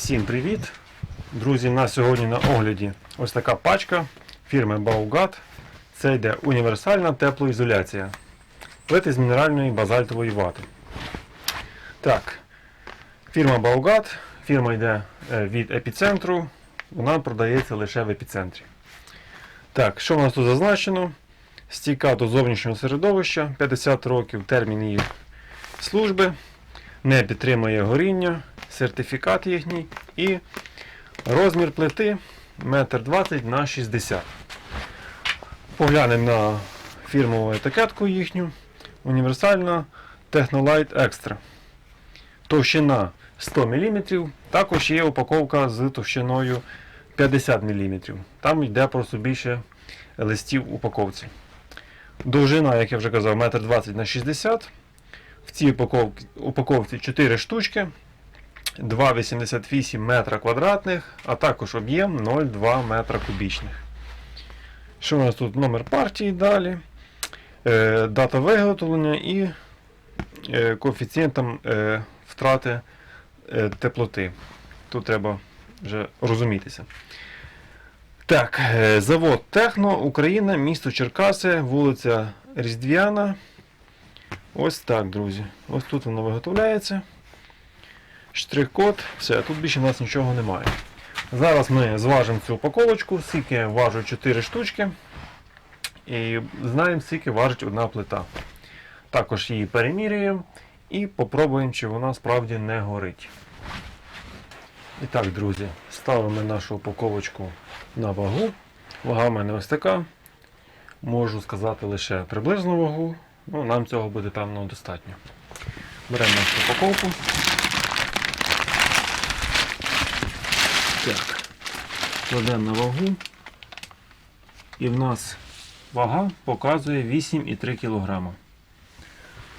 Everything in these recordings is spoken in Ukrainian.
Всім привіт! Друзі, у нас сьогодні на огляді ось така пачка фірми Baugat. Це йде універсальна теплоізоляція. Плити з мінеральної базальтової вати. Так, фірма Baugat, фірма йде е, від епіцентру. Вона продається лише в епіцентрі. Так, що в нас тут зазначено? Стійка до зовнішнього середовища, 50 років термін її служби, не підтримує горіння, сертифікат їхній і розмір плити 1,20 на 60 Поглянемо на фірмову етикетку їхню. Універсальна Technolite Extra. Товщина 100 мм. Також є упаковка з товщиною 50 мм. Там йде просто більше листів упаковці. Довжина, як я вже казав, 1,20 на 60 В цій упаковці, упаковці 4 штучки. 2,88 метра квадратних, а також об'єм 0,2 метра кубічних. Що у нас тут? Номер партії далі, е, дата виготовлення і е, коефіцієнтом е, втрати е, теплоти. Тут треба вже розумітися. Так, е, завод Техно, Україна, місто Черкаси, вулиця Різдвяна. Ось так, друзі. Ось тут воно виготовляється. Штрих-код, все, тут більше у нас нічого немає. Зараз ми зважимо цю упаковочку, скільки важить 4 штучки. І знаємо, скільки важить одна плита. Також її перемірюємо і попробуємо, чи вона справді не горить. І так, друзі, ставимо нашу упаковочку на вагу. Вага в мене ось така. Можу сказати лише приблизну вагу. Ну, нам цього буде певно достатньо. Беремо нашу упаковку. Так. Кладемо на вагу. І в нас вага показує 8,3 кг.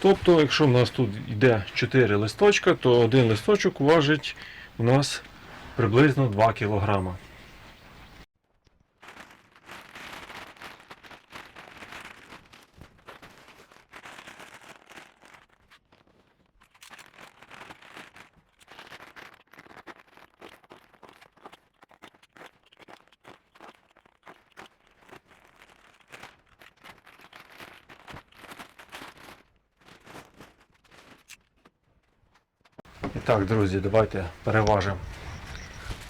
Тобто, якщо в нас тут йде 4 листочка, то один листочок важить у нас приблизно 2 кг. І так, друзі, давайте переважимо.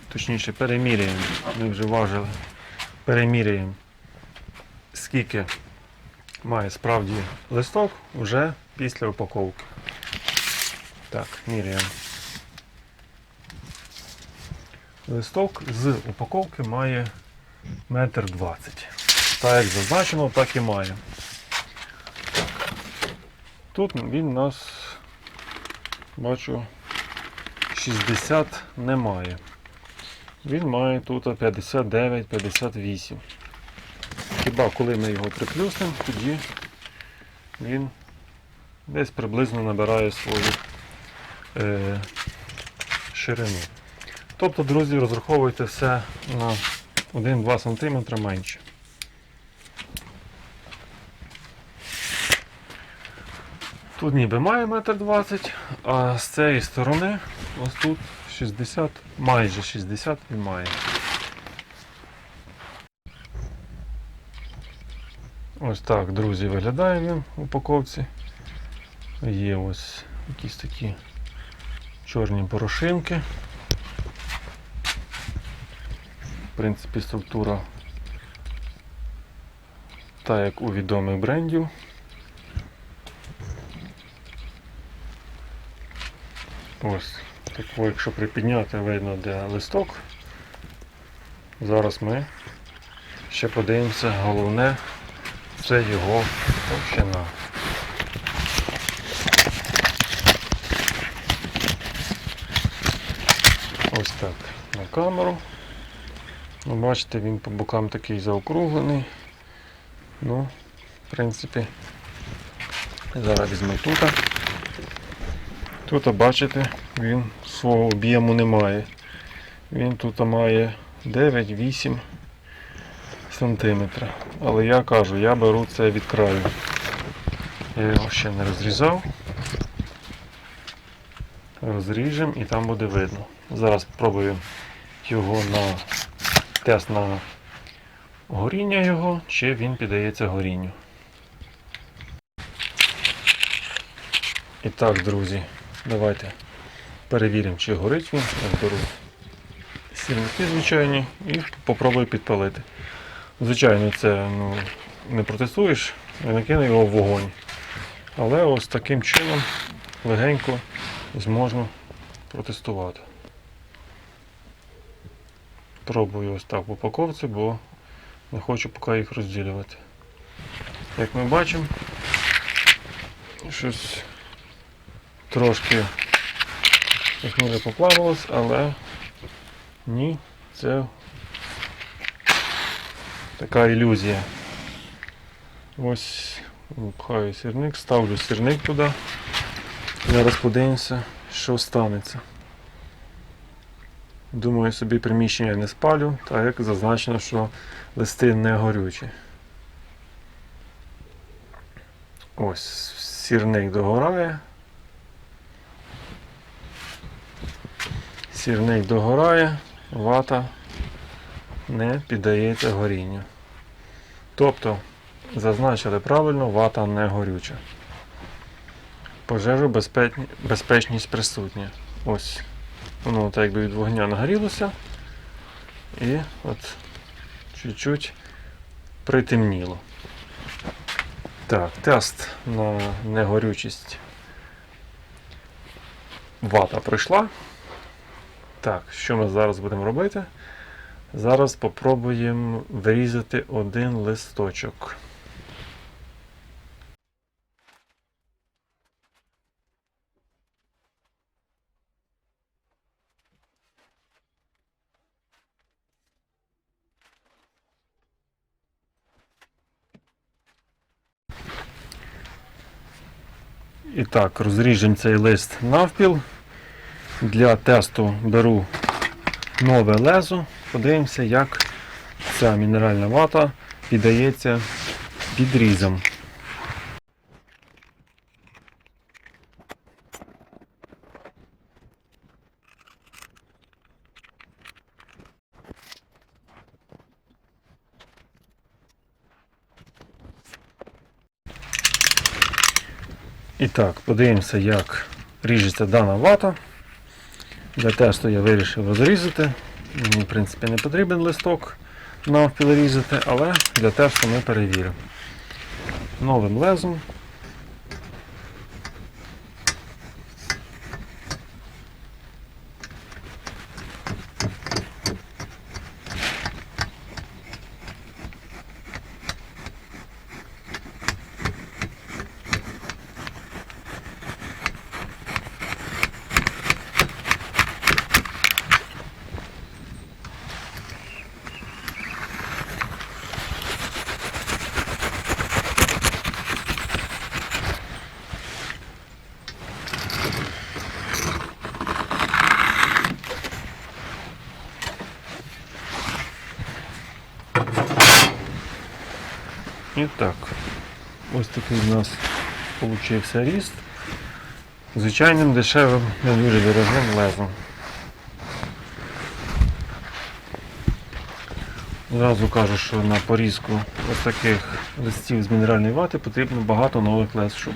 Точніше, переміряємо. Ми вже важили. Переміряємо, скільки має справді листок вже після упаковки. Так, міряємо. Листок з упаковки має метр двадцять. Так як зазначено, так і має. Тут він у нас бачу 60 немає. Він має тут 59-58. Хіба коли ми його приплюснемо, тоді він десь приблизно набирає свою е, ширину. Тобто, друзі, розраховуйте все на 1-2 см менше. Тут ніби має метр двадцять, а з цієї сторони ось тут 60, майже 60 він має. Ось так, друзі, виглядає він в упаковці. Є ось якісь такі чорні порошинки. В принципі, структура та як у відомих брендів. Ось, таку, якщо припідняти, видно, де листок. Зараз ми ще подивимося, головне це його товщина. Ось так на камеру. Ну, бачите, він по бокам такий заокруглений. Ну, в принципі, зараз візьму тут. Тут, бачите, він свого об'єму не має. Він тут має 9-8 см. Але я кажу, я беру це від краю. Я його ще не розрізав. розріжемо і там буде видно. Зараз спробую його на тест на горіння його, чи він піддається горінню. І так, друзі, давайте перевіримо, чи горить він. Я беру сірники звичайні і попробую підпалити. Звичайно, це ну, не протестуєш, не накину його в вогонь. Але ось таким чином легенько зможна протестувати. Пробую ось так в упаковці, бо не хочу поки їх розділювати. Як ми бачимо, щось трошки як ніби поплавилось, але ні, це така ілюзія. Ось пхаю сірник, ставлю сірник туди. Зараз подивимося, що станеться. Думаю, собі приміщення не спалю, так як зазначено, що листи не горючі. Ось сірник догорає. Сірник догорає, вата не піддається горінню. Тобто, зазначили правильно, вата не горюча. Пожежу безпечність присутня. Ось воно так якби від вогня нагорілося і от чуть-чуть притемніло. Так, тест на негорючість вата пройшла. Так, що ми зараз будемо робити? Зараз попробуємо вирізати один листочок. І так, розріжемо цей лист навпіл. Для тесту беру нове лезо. Подивимося, як ця мінеральна вата піддається підрізам. І так, подивимося, як ріжеться дана вата. Для тесту я вирішив розрізати. Мені, в принципі, не потрібен листок навпіл різати, але для тесту ми перевіримо. Новим лезом. І так, ось такий у нас получився ріст. Звичайним дешевим, не дуже дорогим лезом. Зразу кажу, що на порізку ось таких листів з мінеральної вати потрібно багато нових лез, щоб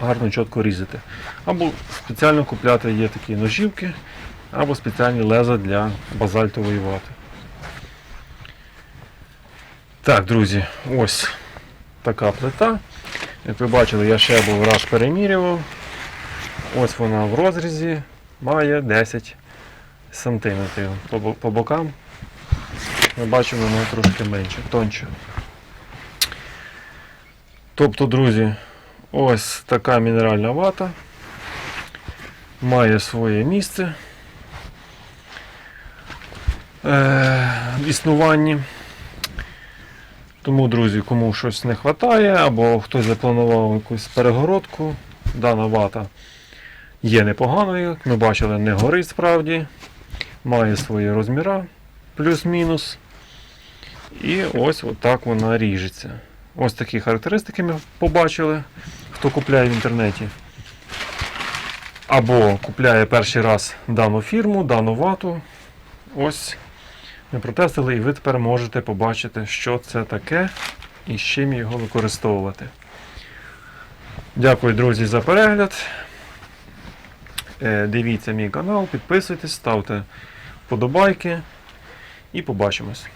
гарно чітко різати. Або спеціально купляти є такі ножівки, або спеціальні леза для базальтової вати. Так, друзі, ось така плита. Як ви бачили, я ще був раз перемірював. Ось вона в розрізі має 10 см. По, бокам ми бачимо, вона трошки менше, тоньше. Тобто, друзі, ось така мінеральна вата. Має своє місце е, в існуванні. Тому, друзі, кому щось не вистачає, або хтось запланував якусь перегородку, дана вата є непоганою, як ми бачили, не горить справді, має свої розміри, плюс-мінус. І ось отак вона ріжеться. Ось такі характеристики ми побачили, хто купляє в інтернеті. або купляє перший раз дану фірму, дану вату. Ось ми протестили, і ви тепер можете побачити, що це таке і з чим його використовувати. Дякую, друзі, за перегляд. Е, Дивіться мій канал, підписуйтесь, ставте вподобайки і побачимось.